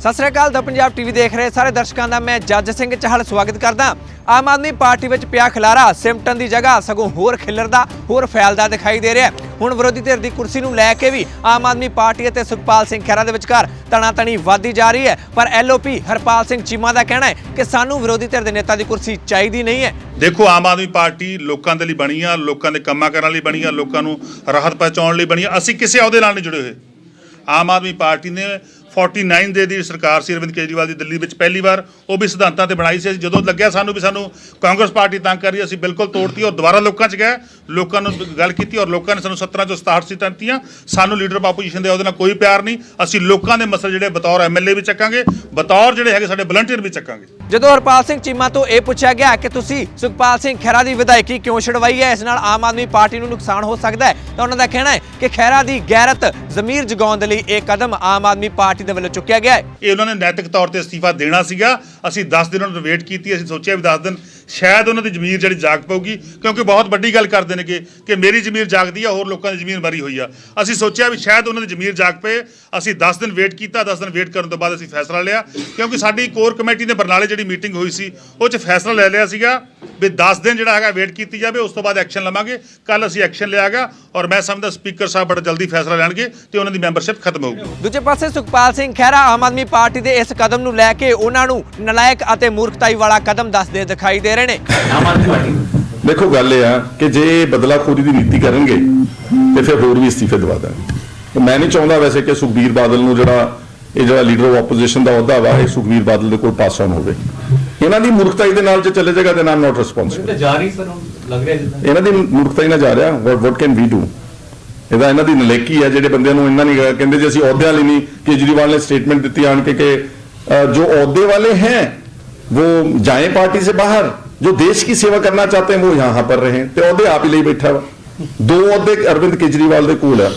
ਸਤਿ ਸ੍ਰੀ ਅਕਾਲ ਦਾ Punjab TV ਦੇਖ ਰਹੇ ਸਾਰੇ ਦਰਸ਼ਕਾਂ ਦਾ ਮੈਂ ਜੱਜ ਸਿੰਘ ਚਾਹਲ ਸਵਾਗਤ ਕਰਦਾ। ਆਮ ਆਦਮੀ ਪਾਰਟੀ ਵਿੱਚ ਪਿਆ ਖਲਾਰਾ, ਸਿਮਟਨ ਦੀ ਜਗ੍ਹਾ ਸਗੋਂ ਹੋਰ ਖਿਲਰਦਾ ਹੋਰ ਫੈਲਦਾ ਦਿਖਾਈ ਦੇ ਰਿਹਾ ਹੁਣ ਵਿਰੋਧੀ ਧਿਰ ਦੀ ਕੁਰਸੀ ਨੂੰ ਲੈ ਕੇ ਵੀ ਆਮ ਆਦਮੀ ਪਾਰਟੀ ਅਤੇ ਸੁਖਪਾਲ ਸਿੰਘ ਖਹਿਰਾ ਦੇ ਵਿਚਕਾਰ ਤਣਾਤਣੀ ਵਧਦੀ ਜਾ ਰਹੀ ਹੈ। ਪਰ ਐਲਓਪੀ ਹਰਪਾਲ ਸਿੰਘ ਚੀਮਾ ਦਾ ਕਹਿਣਾ ਹੈ ਕਿ ਸਾਨੂੰ ਵਿਰੋਧੀ ਧਿਰ ਦੇ ਨੇਤਾ ਦੀ ਕੁਰਸੀ ਚਾਹੀਦੀ ਨਹੀਂ ਹੈ। ਦੇਖੋ, ਆਮ ਆਦਮੀ ਪਾਰਟੀ ਲੋਕਾਂ ਦੇ ਲਈ ਬਣੀ ਆ, ਲੋਕਾਂ ਦੇ ਕੰਮਾਂ ਕਰਨ ਲਈ ਬਣੀ ਆ, ਲੋਕਾਂ ਨੂੰ ਰਾਹਤ ਪਹੁੰਚਾਉਣ ਲਈ ਬਣੀ ਆ। ਅਸੀਂ ਕਿਸੇ ਅਹੁਦੇ ਨਾਲ ਨਹੀਂ ਜੁੜੇ ਹੋਏ। ਆਮ ਆਦਮੀ ਪਾਰਟੀ ਨੇ 49 ਦੇ ਦੀ ਸਰਕਾਰ ਸੀ ਅਰਵਿੰਦ ਕੇਜਰੀਵਾਲ ਦੀ ਦਿੱਲੀ ਵਿੱਚ ਪਹਿਲੀ ਵਾਰ ਉਹ ਵੀ ਸਿਧਾਂਤਾਂ ਤੇ ਬਣਾਈ ਸੀ। ਅਸੀਂ ਜਦੋਂ ਲੱਗਿਆ ਸਾਨੂੰ ਵੀ ਸਾਨੂੰ ਕਾਂਗਰਸ ਪਾਰਟੀ ਤੰਗ ਕਰ ਰਹੀ ਹੈ, ਅਸੀਂ ਬਿਲਕੁਲ ਤੋੜਤੀ ਔਰ ਦੁਬਾਰਾ ਲੋਕਾਂ 'ਚ ਗਏ ਲੋਕਾਂ ਨੂੰ ਗੱਲ ਕੀਤੀ ਔਰ ਲੋਕਾਂ ਨੇ ਸਾਨੂੰ 17 ਚੋਂ 67 ਸੀਟਾਂ ਦਿੱਤੀਆਂ। ਸਾਨੂੰ ਲੀਡਰ ਆਪੋਜੀਸ਼ਨ ਦੇ ਉਹਦੇ ਨਾਲ ਕੋਈ ਪਿਆਰ ਨਹੀਂ। ਅਸੀਂ ਲੋਕਾਂ ਦੇ ਮਸਲੇ ਜਿਹੜੇ ਬਤੌਰ ਐਮਐਲਏ ਵੀ ਚੱਕਾਂਗੇ ਬਤੌਰ ਜਿਹੜੇ ਹੈਗੇ ਸਾਡੇ ਵਲੰਟੀਅਰ ਵੀ ਚੱਕਾਂਗੇ। ਜਦੋਂ ਹਰਪਾਲ ਸਿੰਘ ਚੀਮਾ ਤੋਂ ਇਹ ਪੁੱਛਿਆ ਗਿਆ ਕਿ ਤੁਸੀਂ ਸੁਖਪਾਲ ਸਿੰਘ ਖਹਿਰਾ ਦੀ ਵਿਧਾਇਕੀ ਕਿਉਂ ਛਡਵਾਈ ਹੈ ਇਸ ਨਾਲ ਆਮ ਆਦਮੀ ਪਾਰਟੀ ਨੂੰ ਨੁਕਸਾਨ ਹੋ ਸਕਦਾ ਹੈ ਤਾਂ ਉਹਨਾਂ ਦਾ ਕਹਿਣਾ ਹੈ ਕਿ ਖਹਿਰਾ ਦੀ ਗੈਰਤ ਜ਼ਮੀਰ ਜਗਾਉਣ ਦੇ ਲਈ ਇਹ ਕਦਮ ਆਮ ਆਦਮੀ ਪਾਰਟੀ ਦੇ ਵੱਲੋਂ ਚੁੱਕਿਆ ਗਿਆ ਹੈ। ਇਹ ਉਹਨਾਂ ਨੇ ਨੈਤਿਕ ਤੌਰ ਤੇ ਅਸਤੀਫਾ ਦੇਣਾ ਸੀਗਾ। ਅਸੀਂ 10 ਦਿਨ ਉਹਨਾਂ ਨੂੰ ਵੇਟ ਕੀਤੀ, ਅਸੀਂ ਸੋਚਿਆ ਵੀ 10 ਦਿਨ ਸ਼ਾਇਦ ਉਹਨਾਂ ਦੀ ਜ਼ਮੀਰ ਜਿਹੜੀ ਜਾਗ ਪਊਗੀ, ਕਿਉਂਕਿ ਬਹੁਤ ਵੱਡੀ ਗੱਲ ਕਰਦੇ ਨੇ ਕਿ ਕਿ ਮੇਰੀ ਜ਼ਮੀਰ ਜਾਗਦੀ ਆ, ਹੋਰ ਲੋਕਾਂ ਦੀ ਜ਼ਮੀਰ ਮਰੀ ਹੋਈ ਆ। ਅਸੀਂ ਸੋਚਿਆ ਵੀ ਸ਼ਾਇਦ ਉਹਨਾਂ ਦੀ ਜ਼ਮੀਰ ਜਾਗ ਪਏ, ਅਸੀਂ 10 ਦਿਨ ਵੇਟ ਕੀਤਾ 10 ਦਿਨ ਵੇਟ ਕਰਨ ਤੋਂ ਬਾਅਦ ਅਸੀਂ ਫੈਸਲਾ ਲਿਆ, ਕਿਉਂਕਿ ਸਾਡੀ ਕੋਰ ਕਮੇਟੀ ਨੇ ਬਰਨਾਲੇ ਜਿਹੜੀ ਮੀਟਿੰਗ ਹੋਈ ਸੀ, ਉਹ 'ਚ ਫੈਸਲਾ ਲੈ ਲਿਆ ਸੀਗਾ ਵੀ 10 ਦਿਨ ਜਿਹੜਾ ਹੈਗਾ ਵੇਟ ਕੀਤੀ ਜਾਵੇ, ਉਸ ਤੋਂ ਬਾਅਦ ਐਕਸ਼ਨ ਲਵਾਂਗੇ ਕੱਲ ਅਸੀਂ ਐਕਸ਼ਨ ਲਿਆਗਾ, ਔਰ ਮੈਂ ਸਮਝਦਾ ਸਪੀਕਰ ਸਾਹਿਬ ਬੜਾ ਜਲਦੀ ਫੈਸਲਾ ਲੈਣਗੇ ਤੇ ਉਹਨਾਂ ਦੀ ਮੈਂਬਰਸ਼ਿਪ ਖਤਮ ਹੋਊਗੀ। ਦੂਜੇ ਪਾਸੇ ਸੁਖਪਾਲ ਸਿੰਘ ਖਹਿਰਾ ਆਮ ਆਦਮੀ ਪਾਰਟੀ ਦੇ ਇਸ ਕਦਮ ਨੂੰ ਲੈ ਕੇ ਉਹਨਾਂ ਨੂੰ ਨਲਾਇਕ ਅਤੇ ਮੂਰਖਤਾਈ ਵਾਲਾ ਕਦਮ ਦੱਸਦੇ ਦਿਖਾਈ ਦੇ ਰਹੇ ਨੇ। ਦੇਖੋ ਗੱਲ ਇਹ ਆ ਕਿ ਜੇ ਬਦਲਾ ਬਦਲਾਖੋਰੀ ਦੀ ਨੀਤੀ ਕਰਨਗੇ ਤੇ ਫਿਰ ਹੋਰ ਵੀ ਅਸਤੀਫੇ ਦਵਾ ਦਾਂਗੇ ਮੈਂ ਨਹੀਂ ਚਾਹੁੰਦਾ ਵੈਸੇ ਕਿ ਸੁਖਬੀਰ ਬਾਦਲ ਨੂੰ ਜਿਹੜਾ ਇਹ ਜਿਹੜਾ ਲੀਡਰ ਆਫ ਆਪੋਜੀਸ਼ਨ ਦਾ ਅਹੁਦਾ ਵਾ ਇਹ ਸੁਖਬੀਰ ਬਾਦਲ ਦੇ ਕੋਲ ਪਾਸ ਆਨ ਹੋਵੇ। ਇਹਨਾਂ ਦੀ ਮੂਰਖਤਾ ਦੇ ਨਾਲ ਜੇ ਚੱਲੇ ਜਾਏਗਾ ਤੇ ਨਾਮ ਨਾਟ ਰਿਸਪੌਂਸਿਬਲ ਜਾ ਸਰ ਲੱਗ ਰਿਹਾ ਜਿੱਦਾਂ। ਇਹਨਾਂ ਦੀ ਮੂਰਖਤਾ ਨਾਲ ਜਾ ਰਿਹਾ। What what can we do ਇਹਦਾ ਇਹਨਾਂ ਦੀ ਨਲੇਕੀ ਹੈ ਜਿਹੜੇ ਬੰਦਿਆਂ ਨੂੰ ਇਹਨਾਂ ਨਹੀਂ ਕਹਿੰਦੇ ਜੇ ਅਸੀਂ ਅਹੁਦਿਆਂ ਲਈ ਨਹੀਂ ਕੇਜਰੀਵਾਲ ਨੇ ਸਟੇਟਮੈਂਟ ਦਿੱਤੀ ਆਣ ਕੇ ਕਿ ਜੋ ਅਹੁਦੇ ਵਾਲੇ ਹੈ ਉਹ ਜਾਏ ਪਾਰਟੀ ਸੇ ਬਾਹਰ। ਜੋ ਦੇਸ਼ की ਸੇਵਾ ਕਰਨਾ चाहते हैं वो यहाँ पर रहे तो अहदे आप ही ਲਈ ਬੈਠਾ ਵਾ। ਦੋ ਅਹੁਦੇ ਅਰਵਿੰਦ ਕੇਜਰੀਵਾਲ ਦੇ ਕੋਲ ਆ।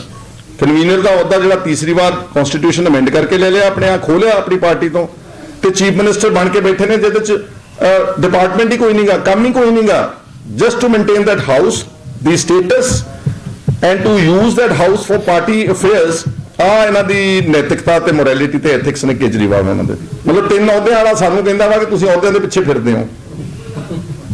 ਕਨਵੀਨਰ ਦਾ ਅਹੁਦਾ ਜਿਹੜਾ ਤੀਸਰੀ ਵਾਰ ਕਨਸਟੀਟਿਊਸ਼ਨ ਅਮੈਂਡ ਕਰਕੇ ਲੈ ਲਿਆ, ਆਪਣੇ ਆ ਖੋਲਿਆ ਆਪਣੀ ਪਾਰਟੀ ਤੋਂ। ਤੇ ਚੀਫ ਮਿਨਿਸਟਰ ਬਣ ਕੇ ਬੈਠੇ ਨੇ, ਜਿਹਦੇ ਚ ਡਿਪਾਰਟਮੈਂਟ ਹੀ ਕੋਈ ਨਹੀਂਗਾ ਕੰਮ ਹੀ ਕੋਈ ਨਹੀਂਗਾ just to maintain that house the status and to use that house for party affairs ਆ ਇਹਨਾਂ ਦੀ ਨੈਤਿਕਤਾ ਤੇ ਮੋਰੈਲਿਟੀ ਤੇ ਐਥਿਕਸ ਨੇ ਕੇਜਰੀਵਾਲ ਇਹਨਾਂ ਦੇ। ਮਤਲਬ ਤਿੰਨ ਅਹੁਦੇ ਵਾਲਾ ਸਾਨੂੰ ਕਹਿੰਦਾ ਵਾ ਕਿ ਤੁਸੀਂ ਅਹੁਦਿਆਂ ਦੇ ਪਿੱਛੇ ਫਿਰਦੇ ਹੋ।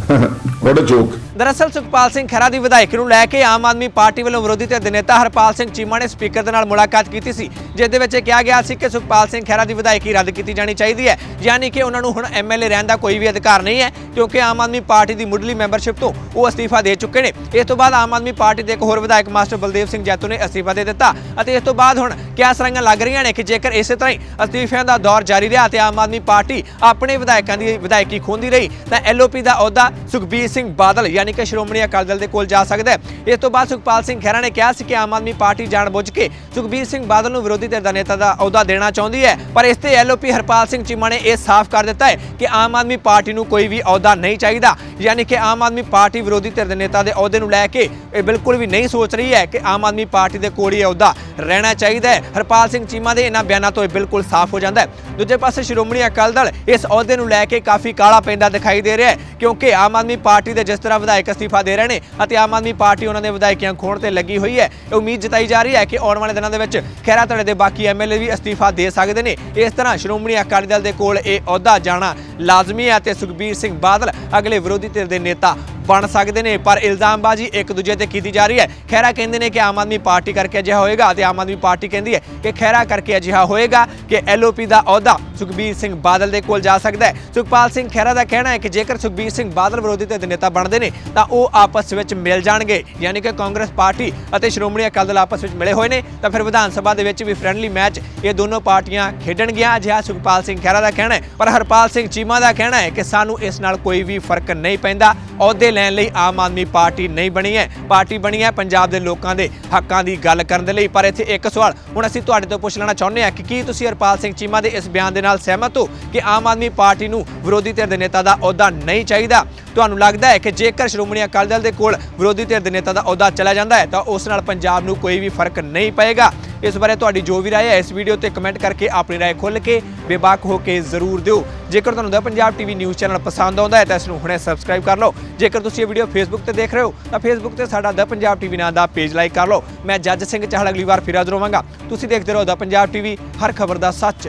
what a joke. ਦਰਅਸਲ ਸੁਖਪਾਲ ਸਿੰਘ ਖਹਿਰਾ ਦੀ ਵਿਧਾਇਕ ਨੂੰ ਲੈ ਕੇ ਆਮ ਆਦਮੀ ਪਾਰਟੀ ਵੱਲੋਂ ਵਿਰੋਧੀ ਧਿਰ ਦੇ ਨੇਤਾ ਹਰਪਾਲ ਸਿੰਘ ਚੀਮਾ ਨੇ ਸਪੀਕਰ ਦੇ ਨਾਲ ਮੁਲਾਕਾਤ ਕੀਤੀ ਸੀ, ਜਿਸ ਦੇ ਵਿੱਚ ਇਹ ਕਿਹਾ ਗਿਆ ਸੀ ਕਿ ਸੁਖਪਾਲ ਸਿੰਘ ਖਹਿਰਾ ਦੀ ਵਿਧਾਇਕੀ ਰੱਦ ਕੀਤੀ ਜਾਣੀ ਚਾਹੀਦੀ ਹੈ, ਯਾਨੀ ਕਿ ਉਹਨਾਂ ਨੂੰ ਹੁਣ ਐਮਐਲਏ ਰਹਿਣ ਦਾ ਕੋਈ ਵੀ ਅਧਿਕਾਰ ਨਹੀਂ ਹੈ, ਕਿਉਂਕਿ ਆਮ ਆਦਮੀ ਪਾਰਟੀ ਦੀ ਮੁੱਢਲੀ ਮੈਂਬਰਸ਼ਿਪ ਤੋਂ ਉਹ ਅਸਤੀਫਾ ਦੇ ਚੁੱਕੇ ਨੇ। ਇਸ ਤੋਂ ਬਾਅਦ ਆਮ ਆਦਮੀ ਪਾਰਟੀ ਦੇ ਇੱਕ ਹੋਰ ਵਿਧਾਇਕ ਮਾਸਟਰ ਬਲਦੇਵ ਸਿੰਘ ਜੈਤੋ ਨੇ ਅਸਤੀਫਾ ਦੇ ਦਿੱਤਾ ਅਤੇ ਇਸ ਤੋਂ ਬਾਅਦ ਹੁਣ ਕਿਆ ਸਰਾਂਆਂ ਲੱਗ ਰਹੀਆਂ ਨੇ ਕਿ ਜੇਕਰ ਇਸੇ ਤਰ੍ਹਾਂ ਹੀ ਅਸਤੀਫਿਆਂ ਦਾ ਦੌਰ ਜਾਰੀ ਰਿਹਾ ਤੇ ਆਮ ਆਦਮੀ ਪਾਰਟੀ ਆਪਣੇ ਵਿਧਾਇਕਾਂ ਦੀ ਵਿਧਾਇਕੀ ਖੋਂਦੀ ਰਹੀ, ਤਾਂ ਐਲਓਪੀ ਦਾ ਅਹੁਦਾ ਸੁਖਬੀਰ ਸਿੰਘ ਬਾਦਲ, ਯਾਨੀ ਕਿ ਸ਼੍ਰੋਮਣੀ ਅਕਾਲੀ ਦਲ ਦੇ ਕੋਲ ਜਾ ਸਕਦਾ ਹੈ। ਇਸ ਤੋਂ ਬਾਅਦ ਸੁਖਪਾਲ ਸਿੰਘ ਖਹਿਰਾ ਨੇ ਕਿਹਾ ਸੀ ਕਿ ਆਮ ਆਦਮੀ ਪਾਰਟੀ ਜਾਣਬੁੱਝ ਕੇ ਸੁਖਬੀਰ ਸਿੰਘ ਬਾਦਲ ਨੂੰ ਵਿਰੋਧੀ ਧਿਰ ਦਾ ਨੇਤਾ ਦਾ ਅਹੁਦਾ ਦੇਣਾ ਚਾਹੁੰਦੀ ਹੈ। ਪਰ ਇਸ ਤੇ ਐਲਓਪੀ ਹਰਪਾਲ ਸਿੰਘ ਚੀਮਾ ਨੇ ਇਹ ਸਾਫ਼ ਕਰ ਦਿੱਤਾ ਹੈ ਕਿ ਆਮ ਆਦਮੀ ਪਾਰਟੀ ਨੂੰ ਕੋਈ ਵੀ ਅਹੁਦਾ ਨਹੀਂ ਚਾਹੀਦਾ। ਯਾਨੀ ਕਿ ਆਮ ਆਦਮੀ ਪਾਰਟੀ ਵਿਰੋਧੀ ਧਿਰ ਦੇ ਨੇਤਾ ਦੇ ਅਹੁਦੇ ਨੂੰ ਲੈ ਕੇ ਇਹ ਬਿਲਕੁਲ ਵੀ ਨਹੀਂ ਸੋਚ ਰਹੀ ਹੈ ਕਿ ਆਮ ਆਦਮੀ ਪਾਰਟੀ ਦੇ ਕੋਲ ਹੀ ਅਹੁਦਾ ਰਹਿਣਾ ਚਾਹੀਦਾ ਹੈ। ਹਰਪਾਲ ਸਿੰਘ ਚੀਮਾ ਦੇ ਇਹਨਾਂ ਬਿਆਨਾਂ ਤੋਂ ਇਹ ਬਿਲਕੁਲ ਸਾਫ਼ ਹੋ ਜਾਂਦਾ ਹੈ। ਦੂਜੇ ਪਾਸੇ ਸ਼੍ਰੋਮਣੀ ਅਕਾਲੀ ਦਲ ਇਸ ਅਹੁਦੇ ਨੂੰ ਲੈ ਕੇ ਕਾਫੀ ਕਾਲਾ ਪੈਂਦਾ ਦਿਖਾਈ ਦੇ ਰਿਹਾ ਹੈ ਕਿਉਂਕਿ ਆਮ ਆਦਮੀ ਪਾਰਟੀ ਦੇ ਜਿਸ ਤਰ੍ਹਾਂ ਵਿਧਾਇਕ ਅਸਤੀਫਾ ਦੇ ਰਹੇ ਨੇ ਅਤੇ ਆਮ ਆਦਮੀ ਪਾਰਟੀ ਉਹਨਾਂ ਦੇ ਵਿਧਾਇਕਾਂ ਖੋਣ ਤੇ ਲੱਗੀ ਹੋਈ ਹੈ। ਇਹ ਉਮੀਦ ਜਤਾਈ ਜਾ ਰਹੀ ਹੈ ਕਿ ਆਉਣ ਵਾਲੇ ਦਿਨਾਂ ਦੇ ਵਿੱਚ ਖੈਰਾ ਧੜੇ ਦੇ ਬਾਕੀ ਐਮਐਲਏ ਵੀ ਅਸਤੀਫਾ ਦੇ ਸਕਦੇ ਨੇ। ਇਸ ਤਰ੍ਹਾਂ ਸ਼੍ਰੋਮਣੀ ਅਕਾਲੀ ਦਲ ਦੇ ਕੋਲ ਇਹ ਅਹੁਦਾ ਜਾਣਾ ਲਾਜ਼ਮੀ ਹੈ ਤੇ ਸੁਖਬੀਰ ਸਿੰਘ ਬਾਦਲ ਅਗਲੇ ਵਿਰੋਧੀ ਧਿਰ ਦੇ ਨੇਤਾ ਬਣ ਸਕਦੇ ਨੇ, ਪਰ ਇਲਜ਼ਾਮਬਾਜ਼ੀ ਇੱਕ ਦੂਜੇ ਤੇ ਕੀਤੀ ਜਾ ਰਹੀ ਹੈ। ਖੈਰਾ ਕਹਿੰਦੇ ਨੇ ਕਿ ਆਮ ਆਦਮੀ ਪਾਰਟੀ ਕਰਕੇ ਅਜਿਹਾ ਹੋਏਗਾ ਤੇ ਆਮ ਆਦਮੀ ਪਾਰਟੀ ਕਹਿੰਦੀ ਹੈ ਕਿ ਖੈਰਾ ਕਰਕੇ ਅਜਿਹਾ ਹੋਏਗਾ ਕਿ ਐਲਓਪੀ ਦਾ ਅਹੁਦਾ ਸੁਖਬੀਰ ਸਿੰਘ ਬਾਦਲ ਦੇ ਕੋਲ ਜਾ ਸਕਦਾ ਹੈ। ਸੁਖਪਾਲ ਸਿੰਘ ਖੈਰਾ ਦਾ ਕਹਿਣਾ ਹੈ ਕਿ ਜੇਕਰ ਸੁਖਬੀਰ ਸਿੰਘ ਬਾਦਲ ਵਿਰੋਧੀ ਧਿਰ ਦੇ ਨੇਤਾ ਬਣਦੇ ਨੇ, ਤਾਂ ਉਹ ਆਪਸ ਵਿੱਚ ਮਿਲ ਜਾਣਗੇ। ਯਾਨੀ ਕਿ ਕਾਂਗਰਸ ਪਾਰਟੀ ਅਤੇ ਸ਼੍ਰੋਮਣੀ ਅਕਾਲੀ ਦਲ ਆਪਸ ਵਿੱਚ ਮਿਲੇ ਹੋਏ ਨੇ, ਤਾਂ ਫਿਰ ਵਿਧਾਨ ਸਭਾ ਦੇ ਵਿੱਚ ਵੀ ਫ੍ਰੈਂਡਲੀ ਮੈਚ ਇਹ ਦੋਨੋਂ ਪਾਰਟੀਆਂ ਖੇਡਣਗੀਆਂ। ਅਜਿਹਾ ਸੁਖਪਾਲ ਸਿੰਘ ਖਹਿਰਾ ਦਾ ਕਹਿਣਾ ਹੈ। ਪਰ ਹਰਪਾਲ ਸਿੰਘ ਚੀਮਾ ਦਾ ਕਹਿਣਾ ਹੈ ਕਿ ਸਾਨੂੰ ਇਸ ਨਾਲ ਕੋਈ ਵੀ ਫ਼ਰਕ ਨਹੀਂ ਪੈਂਦਾ। ਅਹੁਦੇ ਲੈਣ ਲਈ ਆਮ ਆਦਮੀ ਪਾਰਟੀ ਨਹੀਂ ਬਣੀ ਹੈ। ਪਾਰਟੀ ਬਣੀ ਹੈ ਪੰਜਾਬ ਦੇ ਲੋਕਾਂ ਦੇ ਹੱਕਾਂ ਦੀ ਗੱਲ ਕਰਨ ਦੇ ਲਈ। ਪਰ ਇੱਥੇ ਇੱਕ ਸਵਾਲ, ਹੁਣ ਅਸੀਂ ਤੁਹਾਡੇ ਤੋਂ ਪੁੱਛ ਲੈਣਾ ਚਾਹੁੰਦੇ ਹਾਂ ਕਿ ਕੀ ਤੁਸੀਂ ਹਰਪਾਲ ਸਿੰਘ ਚੀਮਾ ਦੇ ਇਸ ਬਿਆਨ ਦੇ ਨਾਲ ਸਹਿਮਤ ਹੋ ਕਿ ਆਮ ਆਦਮੀ ਪਾਰਟੀ ਨੂੰ ਵਿਰੋਧੀ ਧਿਰ ਦੇ ਨੇਤਾ ਦਾ ਅਹੁਦਾ ਨਹੀਂ ਚਾਹੀਦਾ? ਤੁਹਾਨੂੰ ਲੱਗਦਾ ਹੈ ਕਿ ਜੇਕਰ ਸ਼੍ਰੋਮਣੀ ਅਕਾਲੀ ਦਲ ਦੇ ਕੋਲ ਵਿਰੋਧੀ ਧਿਰ ਦੇ ਨੇਤਾ ਦਾ ਅਹੁਦਾ ਚਲਾ ਜਾਂਦਾ ਹੈ ਤਾਂ ਉਸ ਨਾਲ ਪੰਜਾਬ ਨੂੰ ਕੋਈ ਵੀ ਫ਼ਰਕ ਨਹੀਂ ਪਏਗਾ। ਇਸ ਬਾਰੇ ਤੁਹਾਡੀ ਜੋ ਵੀ ਰਾਏ ਹੈ, ਇਸ ਵੀਡੀਓ ਤੇ ਕਮੈਂਟ ਕਰਕੇ ਆਪਣੀ ਰਾਏ ਖੁੱਲ੍ਹ ਕੇ ਬੇਬਾਕ ਹੋ ਕੇ ਜ਼ਰੂਰ ਦਿਓ। ਜੇਕਰ ਤੁਹਾਨੂੰ ਦਾ ਪੰਜਾਬ ਟੀਵੀ ਨਿਊਜ਼ ਚੈਨਲ ਪਸੰਦ ਆਉਂਦਾ ਹੈ, ਤਾਂ ਇਸ ਨੂੰ ਹੁਣੇ ਸਬਸਕ੍ਰਾਈਬ ਕਰ ਲਓ। ਜੇਕਰ ਤੁਸੀਂ ਇਹ ਵੀਡੀਓ ਫੇਸਬੁੱਕ ਤੇ ਦੇਖ ਰਹੇ ਹੋ, ਤਾਂ ਫੇਸਬੁੱਕ ਤੇ ਸਾਡਾ ਦਾ ਪੰਜਾਬ ਟੀਵੀ ਨਾਂ ਦਾ ਪੇਜ ਲਾਈਕ ਕਰ ਲਓ। ਮੈਂ ਜੱਜ ਸਿੰਘ ਚਾਹਲ ਅਗਲੀ ਵਾਰ ਫਿਰ ਹਾਜ਼ਰ ਹੋਵਾਂਗਾ। ਤੁਸੀਂ ਦੇਖਦੇ ਰਹੋ ਦਾ ਪੰਜਾਬ ਟੀਵੀ ਹਰ ਖਬਰ ਦਾ ਸੱਚ।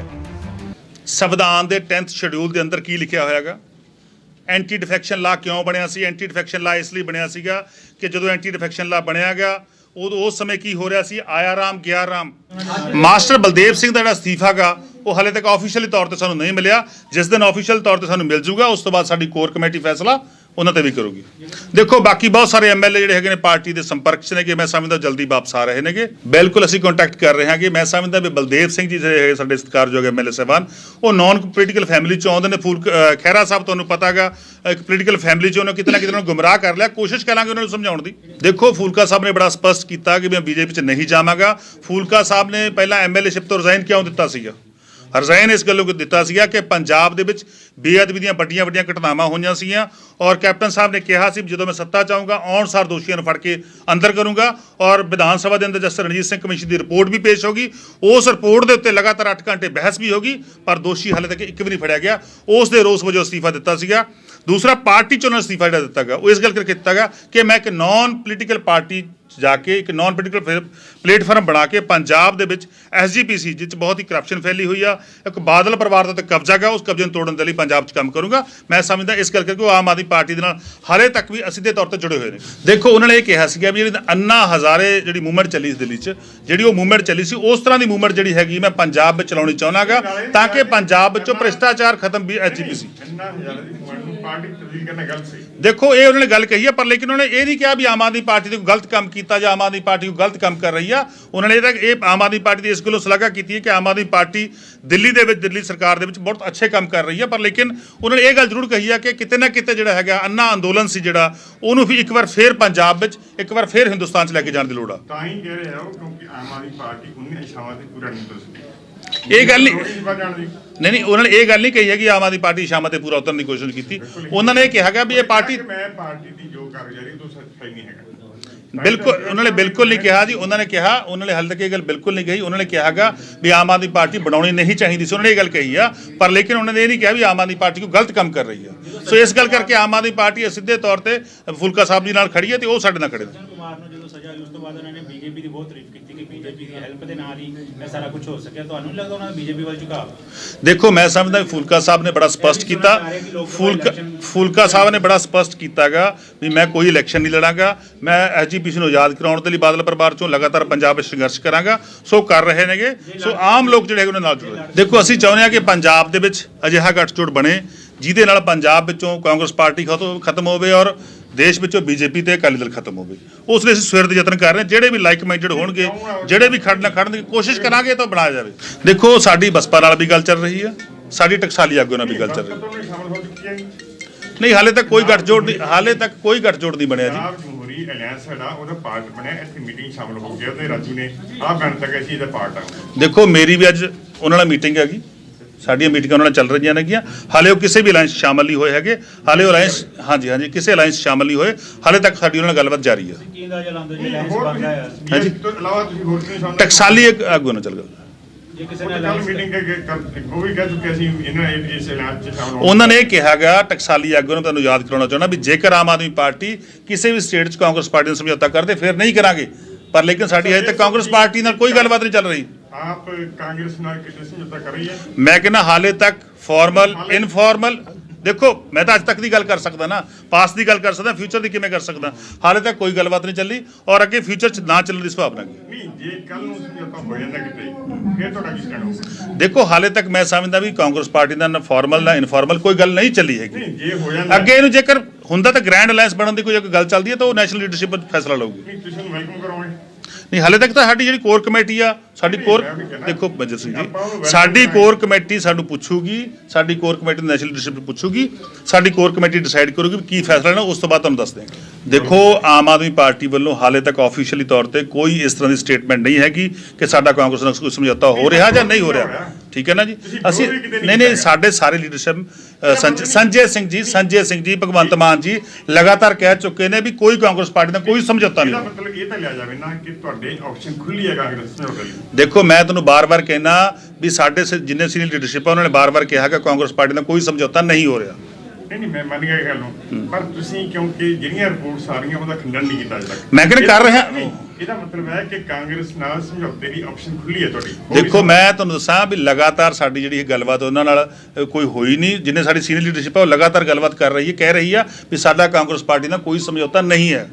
ਸੰਵਿਧਾਨ ਦੇ 10th ਸ਼ਡਿਊਲ ਦੇ ਅੰਦਰ ਕੀ ਲਿਖਿਆ ਹੋਇਆਗਾ ਐਂਟੀ ਡਿਫੈਕਸ਼ਨ ਲਾ ਕਿਉਂ ਬਣਿਆ ਸੀ? ਐਂਟੀ ਡਿਫੈਕਸ਼ਨ ਲਾ ਇਸ ਲਈ ਬਣਿਆ ਸੀਗਾ ਕਿ ਜਦੋਂ ਐਂਟੀ ਡਿਫੈਕਸ਼ਨ ਲਾ ਬਣਿਆ ਗਿਆ ਉਦੋਂ ਉਸ ਸਮੇਂ ਕੀ ਹੋ ਰਿਹਾ ਸੀ? ਆਇਆ ਰਾਮ, ਗਿਆ ਰਾਮ। ਮਾਸਟਰ ਬਲਦੇਵ ਸਿੰਘ ਦਾ ਜਿਹੜਾ ਅਸਤੀਫਾ ਗਾ, ਉਹ ਹਾਲੇ ਤੱਕ ਆਫੀਸ਼ੀਅਲੀ ਤੌਰ ਤੇ ਸਾਨੂੰ ਨਹੀਂ ਮਿਲਿਆ। ਜਿਸ ਦਿਨ ਆਫੀਸ਼ੀਅਲ ਤੌਰ ਤੇ ਸਾਨੂੰ ਮਿਲ ਜੂਗਾ, ਉਸ ਤੋਂ ਬਾਅਦ ਸਾਡੀ ਕੋਰ ਕਮੇਟੀ ਫੈਸਲਾ ਉਹਨਾਂ ਤੇ ਵੀ ਕਰੂਗੀ। ਦੇਖੋ, ਬਾਕੀ ਬਹੁਤ ਸਾਰੇ ਐਮਐਲਏ ਜਿਹੜੇ ਹੈਗੇ ਨੇ ਪਾਰਟੀ ਦੇ ਸੰਪਰਕ 'ਚ ਨੇਗੇ, ਮੈਂ ਸਮਝਦਾ ਜਲਦੀ ਵਾਪਸ ਆ ਰਹੇ ਨੇਗੇ। ਬਿਲਕੁਲ ਅਸੀਂ ਕੰਟੈਕਟ ਕਰ ਰਹੇ ਹਾਂਗੇ। ਮੈਂ ਸਮਝਦਾ ਵੀ ਬਲਦੇਵ ਸਿੰਘ ਜੀ ਜਿਹੜੇ ਹੈਗੇ ਸਾਡੇ ਸਤਿਕਾਰਯੋਗ ਐਮਐਲਏ ਸਾਹਿਬਾਨ, ਉਹ ਨਾਨ ਪੋਲੀਟੀਕਲ ਫੈਮਿਲੀ 'ਚੋਂ ਆਉਂਦੇ ਨੇ। ਫੂਲ ਅਹ ਖਹਿਰਾ ਸਾਹਿਬ ਤੁਹਾਨੂੰ ਪਤਾਗਾ ਇੱਕ ਪੋਲੀਟੀਕਲ ਫੈਮਿਲੀ 'ਚ ਉਹਨਾਂ ਕਿਤੇ ਨਾ ਕਿਤੇ ਉਹਨਾਂ ਨੂੰ ਗੁੰਮਰਾਹ ਕਰ ਲਿਆ। ਕੋਸ਼ਿਸ਼ ਕਰਾਂਗੇ ਉਹਨਾਂ ਨੂੰ ਸਮਝਾਉਣ ਦੀ। ਦੇਖੋ, ਫੂਲਕਾ ਸਾਹਿਬ ਨੇ ਬੜਾ ਸਪਸ਼ਟ ਕੀਤਾ ਕਿ ਮੈਂ ਬੀਜੇਪੀ 'ਚ ਨਹੀਂ ਜਾਵਾਂਗਾ। ਫੂਲਕਾ ਸਾਹਿਬ ਨੇ ਪਹਿਲਾਂ ਐਮਐਲਏਸ਼ਿਪ ਤੋਂ ਰਿਜ਼ਾਈਨ ਕਿਉਂ ਦਿੱਤਾ ਸੀਗਾ? ਰਿਜ਼ਾਈਨ ਇਸ ਗੱਲੋਂ ਕਿ ਦਿੱਤਾ ਸੀਗਾ ਕਿ ਪੰਜਾਬ ਦੇ ਵਿੱਚ ਬੇਅਦਬੀ ਦੀਆਂ ਵੱਡੀਆਂ ਵੱਡੀਆਂ ਘਟਨਾਵਾਂ ਹੋਈਆਂ ਸੀਗੀਆਂ ਔਰ ਕੈਪਟਨ ਸਾਹਿਬ ਨੇ ਕਿਹਾ ਸੀ ਵੀ ਜਦੋਂ ਮੈਂ ਸੱਤਾ ਚਾਹੂੰਗਾ ਆਉਣ ਸਾਰ ਦੋਸ਼ੀਆਂ ਨੂੰ ਫੜ ਕੇ ਅੰਦਰ ਕਰੂੰਗਾ ਔਰ ਵਿਧਾਨ ਸਭਾ ਦੇ ਅੰਦਰ ਜਸਟਿਸ ਰਣਜੀਤ ਸਿੰਘ ਕਮਿਸ਼ਨ ਦੀ ਰਿਪੋਰਟ ਵੀ ਪੇਸ਼ ਹੋਗੀ ਉਸ ਰਿਪੋਰਟ ਦੇ ਉੱਤੇ ਲਗਾਤਾਰ 8 ਘੰਟੇ ਬਹਿਸ ਵੀ ਹੋਗੀ ਪਰ ਦੋਸ਼ੀ ਹਾਲੇ ਤੱਕ ਇੱਕ ਵੀ ਨਹੀਂ ਫੜਿਆ ਗਿਆ। ਉਸ ਦੇ ਰੋਸ ਵਜੋਂ ਅਸਤੀਫਾ ਦਿੱਤਾ ਸੀਗਾ। ਦੂਸਰਾ ਪਾਰਟੀ ਚੋਂ ਉਹਨਾਂ ਅਸਤੀਫਾ ਜਿਹੜਾ ਦਿੱਤਾ ਗਿਆ। ਉਹ ਇਸ ਗੱਲ ਕਰਕੇ ਦਿੱਤਾ ਗਿਆ ਕਿ ਮੈਂ ਇੱਕ ਨਾਨ ਪੋਲੀਟੀਕਲ ਪਾਰਟੀ 'ਚ ਜਾ ਕੇ, ਇੱਕ ਨਾਨ ਪੋਲੀਟੀਕਲ ਪਲੇਟਫਾਰਮ ਬਣਾ ਕੇ ਪੰਜਾਬ ਦੇ ਵਿੱਚ ਐਸਜੀਪੀਸੀ ਜਿਸ 'ਚ ਬਹੁਤ ਹੀ ਕਰਪਸ਼ਨ ਫੈਲੀ ਹੋਈ ਆ, ਇੱਕ ਬਾਦਲ ਪਰਿਵਾਰ ਦਾ ਤੇ ਕਬਜ਼ਾ ਗਾ ਉਸ ਕਬਜ਼ੇ ਨੂੰ ਤੋੜਨ ਦੇ ਲਈ ਪੰਜਾਬ 'ਚ ਕੰਮ ਕਰੂੰਗਾ। ਮੈਂ ਸਮਝਦਾ ਇਸ ਕਰਕੇ ਕਿ ਉਹ ਆਮ ਆਦਮੀ ਪਾਰਟੀ ਦੇ ਨਾਲ ਹਾਲੇ ਤੱਕ ਵੀ ਅਸਿੱਧੇ ਤੌਰ ਤੇ ਜੁੜੇ ਹੋਏ ਨੇ। ਦੇਖੋ, ਉਹਨਾਂ ਨੇ ਇਹ ਕਿਹਾ ਸੀਗਾ ਵੀ ਜਿਹੜੀ ਅੰਨਾ ਹਜ਼ਾਰੇ ਜਿਹੜੀ ਮੂਵਮੈਂਟ ਚੱਲੀ ਸੀ ਦਿੱਲੀ 'ਚ, ਜਿਹੜੀ ਉਹ ਮੂਵਮੈਂਟ ਚੱਲੀ ਸੀ, ਉਸ ਤਰ੍ਹਾਂ ਦੀ ਮੂਵਮੈਂਟ ਜਿਹੜੀ ਹੈਗੀ ਮੈਂ ਪੰਜਾਬ ਵਿੱਚ ਚਲਾਉਣੀ ਚਾਹੁੰਦਾਗਾ ਤਾਂ ਕਿ ਪੰਜਾਬ ਵਿੱਚੋਂ ਭ੍ਰਿਸ਼ਟਾਚਾਰ ਖਤਮ ਵੀ ਐਸਜੀਪੀਸੀ ਇੰਨਾ ਹਜ਼ਾਰਾਂ ਦੀ ਕਮਾਂਡ ਦੇਖੋ ਇਹ ਉਹਨਾਂ ਨੇ ਗੱਲ ਕਹੀ ਹੈ ਪਰ ਲੇਕਿਨ ਉਹਨਾਂ ਨੇ ਇਹ ਨਹੀਂ ਕਿਹਾ ਵੀ ਆਮ ਆਦਮੀ ਪਾਰਟੀ ਦੇ ਕੋਈ ਗਲਤ ਕੰਮ ਕੀਤਾ ਜਾਂ ਆਮ ਆਦਮੀ ਪਾਰਟੀ ਕੋਈ ਗਲਤ ਕੰਮ ਕਰ ਰਹੀ ਆ। ਉਹਨਾਂ ਨੇ ਇਹ ਤਾਂ ਇਹ ਆਮ ਆਦਮੀ ਪਾਰਟੀ ਦੀ ਇਸ ਗੱਲੋਂ ਸ਼ਲਾਘਾ ਕੀਤੀ ਹੈ ਕਿ ਆਮ ਆਦਮੀ ਪਾਰਟੀ ਦਿੱਲੀ ਦੇ ਵਿੱਚ ਦਿੱਲੀ ਸਰਕਾਰ ਦੇ ਵਿੱਚ ਬਹੁਤ ਅੱਛੇ ਕੰਮ ਕਰ ਰਹੀ ਹੈ ਪਰ ਲੇਕਿਨ ਉਹਨਾਂ ਨੇ ਇਹ ਗੱਲ ਜ਼ਰੂਰ ਕਹੀ ਹੈ ਕਿ ਕਿਤੇ ਨਾ ਕਿਤੇ ਜਿਹੜਾ ਹੈਗਾ ਅੰਨਾ ਅੰਦੋਲਨ ਸੀ ਜਿਹੜਾ ਉਹਨੂੰ ਵੀ ਇੱਕ ਵਾਰ ਫੇਰ ਪੰਜਾਬ ਵਿੱਚ ਇੱਕ ਵਾਰ ਫੇਰ ਹਿੰਦੁਸਤਾਨ 'ਚ ਲੈ ਕੇ ਜਾਣ ਦੀ ਲੋੜ ਆ। ਤਾਂ ਹੀ ਕਹਿ ਰਹੇ ਆ ਉਹ ਕਿਉਂਕਿ ਆਮ ਆਦਮੀ ਪਾਰਟੀ ਉਹਨੀਆਂ ਇਸ਼ਾਵਾਂ ਤੇ ਪੂਰਾ ਨਹੀਂ ਉਤਰ ਸਕੀ ਇਹ ਗੱਲ ਨਹੀਂ- ਨਹੀਂ ਨਹੀਂ ਉਹਨਾਂ ਨੇ ਇਹ ਗੱਲ ਨਹੀਂ ਕਹੀ ਹੈ ਕਿ ਆਮ ਆਦਮੀ ਪਾਰਟੀ ਸ਼ਾਮਾਂ ਤੇ ਪੂਰਾ ਉਤਰਨ ਦੀ ਕੋਸ਼ਿਸ਼ ਕੀਤੀ। ਉਹਨਾਂ ਨੇ ਇਹ ਕਿਹਾ ਗਿਆ ਵੀ ਇਹ ਪਾਰਟੀ ਕਿ ਮੈਂ ਪਾਰਟੀ ਦੀ ਜੋ ਕਾਰਗੁਜ਼ਾਰੀ ਉਹ ਤੋਂ ਸੱਚਾਈ ਨਹੀਂ ਹੈਗਾ। ਬਿਲਕੁਲ ਉਹਨਾਂ ਨੇ ਬਿਲਕੁਲ ਨਹੀਂ ਕਿਹਾ ਜੀ ਉਹਨਾਂ ਨੇ ਕਿਹਾ ਉਹਨਾਂ ਨੇ ਹਾਲੇ ਤੱਕ ਇਹ ਗੱਲ ਬਿਲਕੁਲ ਨਹੀਂ ਕਹੀ ਉਹਨਾਂ ਨੇ ਕਿਹਾਗਾ ਵੀ ਆਮ ਆਦਮੀ ਪਾਰਟੀ ਬਣਾਉਣੀ ਨਹੀਂ ਚਾਹੀਦੀ ਸੀ ਉਹਨਾਂ ਨੇ ਇਹ ਗੱਲ ਕਹੀ ਆ। ਪਰ ਲੇਕਿਨ ਉਹਨਾਂ ਨੇ ਇਹ ਨਹੀਂ ਕਿਹਾ ਵੀ ਆਮ ਆਦਮੀ ਪਾਰਟੀ ਕੋਈ ਗਲਤ ਕੰਮ ਕਰ ਰਹੀ ਆ। ਸੋ ਇਸ ਗੱਲ ਕਰਕੇ ਆਮ ਆਦਮੀ ਪਾਰਟੀ ਸਿੱਧੇ ਤੌਰ ਤੇ ਫੁਲਕਾ ਸਾਹਿਬ ਜੀ ਨਾਲ ਖੜੀ ਹੈ ਤੇ ਉਹ ਸਾਡੇ ਨਾਲ ਖੜੇ ਨੇ। ਕੁਮਾਰ ਨੂੰ ਜਦੋਂ ਸਜ਼ਾ ਹੋਈ ਉਸ ਤੋਂ ਬਾਅਦ ਉਹਨਾਂ ਨੇ ਬੀਜੇਪੀ ਦੀ ਬਹੁਤ ਤਾਰੀਫ ਕਿ ਬੀਜੇਪੀ ਦੀ ਹੈਲਪ ਦੇ ਨਾਲ ਹੀ ਇਹ ਸਾਰਾ ਕੁਝ ਹੋ ਸਕਿਆ। ਤੁਹਾਨੂੰ ਨਹੀਂ ਲੱਗਦਾ ਉਹਨਾਂ ਦਾ ਬੀਜੇਪੀ ਵੱਲ ਝੁਕਾਅ? ਦੇਖੋ ਮੈਂ ਸਮਝਦਾ ਫੁਲਕਾ ਸਾਹਿਬ ਨੇ ਬੜਾ ਸਪਸ਼ਟ ਕੀਤਾ। ਫੁਲਕਾ ਫੁਲਕਾ ਸਾਹਿਬ ਨੇ ਬੜਾ ਸਪਸ਼ਟ ਕੀਤਾਗਾ ਵੀ ਮੈਂ ਕੋਈ ਇਲੈਕਸ਼ਨ ਨਹੀਂ ਲੜਾਂਗਾ। ਮੈਂ ਐਸਜੀਪੀਸੀ ਨੂੰ ਆਜ਼ਾਦ ਕਰਾਉਣ ਦੇ ਲਈ ਬਾਦਲ ਪਰਿਵਾਰ ਚੋਂ ਲਗਾਤਾਰ ਪੰਜਾਬ ਵਿੱਚ ਸੰਘਰਸ਼ ਕਰਾਂਗਾ। ਸੋ ਕਰ ਰਹੇ ਨੇਗੇ। ਸੋ ਆਮ ਲੋਕ ਜਿਹੜੇ ਹੈਗੇ ਉਹਨਾਂ ਨਾਲ ਜੁੜੇ ਦੇਖੋ ਅਸੀਂ ਚਾਹੁੰਦੇ ਹਾਂ ਕਿ ਪੰਜਾਬ ਦੇ ਵਿੱਚ ਅਜਿਹਾ ਗੱਠਜੋੜ ਬਣੇ ਜਿਹਦੇ ਨਾਲ ਪੰਜਾਬ ਵਿੱਚੋਂ ਕਾਂਗਰਸ ਪਾਰਟੀ ਖਤਮ ਹੋਵੇ ਔਰ ਦੇਸ਼ ਵਿੱਚੋਂ ਬੀਜੇਪੀ ਤੇ ਅਕਾਲੀ ਦਲ ਖਤਮ ਹੋਵੇ। ਉਸ ਲਈ ਅਸੀਂ ਸਵੇਰ ਦੇ ਯਤਨ ਕਰ ਰਹੇ ਹਾਂ। ਜਿਹੜੇ ਵੀ ਲਾਈਕ ਮਾਈਂਡਡ ਹੋਣਗੇ ਜਿਹੜੇ ਵੀ ਖੜਨਾ ਖੜਨ ਦੀ ਕੋਸ਼ਿਸ਼ ਕਰਾਂਗੇ ਤਾਂ ਬਣਾਇਆ ਜਾਵੇ। ਦੇਖੋ ਸਾਡੀ ਬਸਪਾ ਨਾਲ ਵੀ ਗੱਲ ਚੱਲ ਰਹੀ ਆ ਸਾਡੀ ਟਕਸਾਲੀ ਆਗੂ ਨਾਲ ਵੀ ਗੱਲ ਚੱਲ ਰਹੀ ਹੋ। ਹੈ ਨਹੀਂ ਹਾਲੇ ਤੱਕ ਕੋਈ ਗੱਠਜੋੜ ਨਹੀਂ ਹਾਲੇ ਤੱਕ ਕੋਈ ਗੱਠਜੋੜ ਨਹੀਂ ਬਣਿਆ ਜੀ। ਪੰਜਾਬ ਜਮਹੂਰੀ ਅਲਾਈਅੰਸ ਸਾਡਾ ਉਹਦਾ ਪਾਰਟ ਬਣਿਆ। ਇੱਥੇ ਮੀਟਿੰਗ ਸ਼ਾਮਲ ਹੋ ਗਿਆ ਤੇ ਰਾਜੂ ਨੇ। ਆਹ ਬਣ ਤੱਕ ਅਸੀਂ ਇਹਦਾ ਪਾਰਟ ਆ। ਦੇਖੋ ਮੇਰੀ ਵੀ ਅੱਜ ਉਹਨਾਂ ਨਾਲ ਮੀਟਿੰਗ ਹੈਗੀ। ਸਾਡੀਆਂ ਮੀਟਿੰਗਾਂ ਉਹਨਾਂ ਨਾਲ ਚੱਲ ਰਹੀਆਂ ਨੇਗੀਆਂ। ਹਾਲੇ ਉਹ ਕਿਸੇ ਵੀ ਅਲਾਈਅੰਸ ਸ਼ਾਮਲ ਨਹੀਂ ਹੋਏ ਹੈਗੇ। ਹਾਲੇ ਉਹ ਅਲਾਈਅੰਸ ਹਾਂਜੀ ਹਾਂਜੀ ਕਿਸੇ ਅਲਾਈਅੰਸ ਸ਼ਾਮਲ ਨਹੀਂ ਹੋਏ। ਹਾਲੇ ਤੱਕ ਸਾਡੀ ਉਹਨਾਂ ਨਾਲ ਗੱਲਬਾਤ ਜਾਰੀ ਹੈ ਕੀ ਅੰਦਾਜ਼ਾ ਲਾਉਂਦੇ ਜੇ ਲੈਂਸ ਹੋਰ ਬਣ ਰਿਹਾ ਤੁਸੀਂ ਹਾਂਜੀ। ਇਸ ਤੋਂ ਇਲਾਵਾ ਤੁਸੀਂ ਹੋਰ ਕੀ ਸਾਹਮਣੇ ਟਕਸਾਲੀ ਇੱਕ ਆਗੂ ਨਾਲ ਚੱਲ ਗਿਆ ਜੇ ਕਿਸੇ ਉਹ ਨੇ ਕੱਲ alliance ਮੀਟਿੰਗ ਕਰ ਉਹ ਵੀ ਕਹਿ ਚੁੱਕੇ ਅਸੀਂ ਇਹਨਾਂ ਇਸ ਇਲਾਜ ਚ ਸ਼ਾਮਲ ਹੋ ਉਹਨਾਂ ਨੇ ਇਹ ਕਿਹਾ ਗਿਆ ਟਕਸਾਲੀ ਆਗੂ ਨੂੰ ਤੁਹਾਨੂੰ ਯਾਦ ਕਰਾਉਣਾ ਚਾਹੁੰਦਾ ਵੀ ਜੇਕਰ ਆਮ ਆਦਮੀ ਪਾਰਟੀ ਕਿਸੇ ਵੀ ਸਟੇਟ 'ਚ ਕਾਂਗਰਸ ਪਾਰਟੀ ਨਾਲ ਸਮਝੌਤਾ ਕਰਦੇ ਫਿਰ ਨਹੀਂ ਕਰਾਂਗੇ। ਪਰ ਲੇਕਿਨ ਸਾਡੀ ਹਜੇ ਤੱਕ ਕਾਂਗਰਸ ਪਾਰਟੀ ਨਾਲ ਕੋਈ ਗੱਲਬਾਤ ਨਹੀਂ ਚੱਲ ਰਹੀ। ਆਪ ਕਾਂਗਰਸ ਨਾਲ ਕਿਤੇ ਸਮਝੌਤਾ ਕਰ ਰਹੀ ਹੈ? ਮੈਂ ਕਹਿੰਦਾ ਹਾਲੇ ਤੱਕ ਫਾਰਮਲ ਇਨਫਾਰਮਲ ਦੇਖੋ ਮੈਂ ਤਾਂ ਅੱਜ ਤੱਕ ਦੀ ਗੱਲ ਕਰ ਸਕਦਾ ਨਾ। ਪਾਸਟ ਦੀ ਗੱਲ ਕਰ ਸਕਦਾ ਫਿਊਚਰ ਦੀ ਕਿਵੇਂ ਕਰ ਸਕਦਾ। ਹਾਲੇ ਤੱਕ ਕੋਈ ਗੱਲਬਾਤ ਨਹੀਂ ਚੱਲੀ ਔਰ ਅੱਗੇ ਫਿਊਚਰ 'ਚ ਨਾ ਚੱਲਣ ਦੀ ਸੰਭਾਵਨਾ ਹੈ ਨਹੀਂ ਜੇ ਕੱਲ ਨੂੰ ਸਮਝੌਤਾ ਹੋ ਜਾਂਦਾ ਕਿਤੇ ਫਿਰ ਤੁਹਾਡਾ ਕੀ ਸਟੈਂਡ ਹੋਊਗਾ? ਦੇਖੋ ਹਾਲੇ ਤੱਕ ਮੈਂ ਸਮਝਦਾ ਵੀ ਕਾਂਗਰਸ ਪਾਰਟੀ ਦਾ ਨਾ ਫਾਰਮਲ ਨਾ ਇਨਫਾਰਮਲ ਕੋਈ ਗੱਲ ਨਹੀਂ ਚੱਲੀ ਹੈਗੀ। ਨਹੀਂ ਜੇ ਹੋ ਜਾਂਦਾ ਅੱਗੇ ਇਹਨੂੰ ਜੇਕਰ ਹੁੰਦਾ ਤਾਂ ਗ੍ਰੈਂਡ ਅਲਾਈਅੰਸ ਬਣਨ ਦੀ ਕੋਈ ਇੱਕ ਗੱਲ ਚੱਲਦੀ ਹੈ ਤਾਂ ਉਹ ਨੈਸ਼ਨਲ ਲੀਡਰਸ਼ਿਪ ਫੈਸਲਾ ਲਊਗੀ। ਨਹੀਂ ਤੁਸੀਂ ਉਹਨੂੰ ਵੈਲਕਮ ਕਰੋਗੇ। ਨਹੀਂ ਹਾਲੇ ਤੱਕ ਤਾਂ ਸਾਡੀ ਜਿਹੜੀ ਕੋਰ ਕਮੇਟੀ ਆ ਸਾਡੀ ਕੋਰ। ਦੇਖੋ ਬਜਰ ਸਿੰਘ ਜੀ ਸਾਡੀ। ਕੋਰ ਕਮੇਟੀ ਸਾਨੂੰ ਪੁੱਛੂਗੀ ਸਾਡੀ ਕੋਰ ਕਮੇਟੀ ਨੈਸ਼ਨਲ ਨੂੰ ਪੁੱਛੂਗੀ ਸਾਡੀ ਕੋਰ ਕਮੇਟੀ ਡਿਸਾਈਡ ਕਰੂਗੀ ਕੀ ਫੈਸਲਾ ਲੈਣਾ ਉਸ ਤੋਂ ਬਾਅਦ ਤੁਹਾਨੂੰ ਦੱਸ ਦਿਆਂਗੇ ਦੇਖੋ ਆਮ ਆਦਮੀ ਪਾਰਟੀ ਵੱਲੋਂ ਹਾਲੇ ਤੱਕ ਆਫੀਸ਼ੀਅਲੀ ਤੌਰ ਤੇ ਕੋਈ ਇਸ ਤਰ੍ਹਾਂ ਦੀ ਸਟੇਟਮੈਂਟ ਨਹੀਂ ਹੈਗੀ ਕਿ ਸਾਡਾ ਕਾਂਗਰਸ ਨਾਲ ਕੋਈ ਸਮਝੌਤਾ ਹੋ ਰਿਹਾ ਜਾਂ ਨਹੀਂ ਹੋ ਰਿਹਾ ਠੀਕ ਹੈ ਨਾ ਜੀ ਅਸੀਂ ਨਹੀਂ ਨਹੀਂ ਸਾਡੇ ਸਾਰੇ ਲੀਡਰਸ਼ਿਪ ਸੰਜੇ ਸਿੰਘ ਜੀ ਸੰਜੇ ਸਿੰਘ ਜੀ ਭਗਵੰਤ ਮਾਨ ਜੀ ਲਗਾਤਾਰ ਕਹਿ ਚੁੱਕੇ ਨੇ ਵੀ ਕੋਈ ਕਾਂਗਰਸ ਪਾਰਟੀ ਨਾਲ ਕੋਈ ਸਮਝੌਤਾ ਨਹੀਂ ਮਤਲਬ ਇਹ ਤਾਂ ਲਿਆ ਜਾਵੇ ਨਾ ਕਿ ਤੁਹਾਡੇ ਆਪਸ਼ਨ ਖੁੱਲੀ ਹੈ ਕਾਂਗਰਸ ਲਈ ਦੇਖੋ ਮੈਂ ਤੁਹਾਨੂੰ ਬਾਰ-ਬਾਰ ਕਹਿਣਾ ਵੀ ਸਾਡੇ ਜਿੰਨੇ ਸੀਨੀਅਰ ਲੀਡਰਸ਼ਿਪ ਆ ਉਹਨਾਂ ਨੇ ਬਾਰ-ਬਾਰ ਕਿਹਾ ਕਿ ਕਾਂਗਰਸ ਪਾਰਟੀ ਨਾਲ ਕੋਈ ਸਮਝੌਤਾ ਨਹੀਂ ਹੋ ਰਿਹਾ। ਨਹੀਂ ਨਹੀਂ ਮੈਂ ਮੰਨ ਗਿਆ ਗੱਲ ਨੂੰ। ਪਰ ਤੁਸੀਂ ਕਿਉਂਕਿ ਜਿਹੜੀਆਂ ਰਿਪੋਰਟਸ ਆ ਰਹੀਆਂ ਉਹਦਾ ਖੰਡਨ ਨਹੀਂ ਕੀਤਾ ਅਜੇ ਤੱਕ। ਮੈਂ ਕਹਿੰਦਾ ਕਰ ਰਿਹਾ? ਇਹਦਾ ਮਤਲਬ ਹੈ ਕਿ ਕਾਂਗਰਸ ਨਾਲ ਸਮਝੌਤੇ ਦੀ ਆਪਸ਼ਨ ਖੁੱਲੀ ਹੈ ਤੁਹਾਡੀ। ਦੇਖੋ ਮੈਂ ਤੁਹਾਨੂੰ ਦੱਸਾਂ ਵੀ ਲਗਾਤਾਰ ਸਾਡੀ ਜਿਹੜੀ ਇਹ ਗੱਲਬਾਤ ਉਹਨਾਂ ਨਾਲ ਕੋਈ ਹੋਈ ਨਹੀਂ। ਜਿੰਨੇ ਸਾਡੀ ਸੀਨੀਅਰ ਲੀਡਰਸ਼ਿਪ ਹੈ ਉਹ ਲਗਾਤਾਰ ਗੱਲਬਾਤ ਕਰ ਰਹੀ ਹੈ ਕਹਿ ਰਹੀ ਆ ਵੀ ਸਾਡਾ ਕਾਂਗਰਸ ਪਾਰਟੀ ਨਾਲ ਕੋਈ ਸਮਝੌਤਾ ਨਹੀਂ ਹੈ।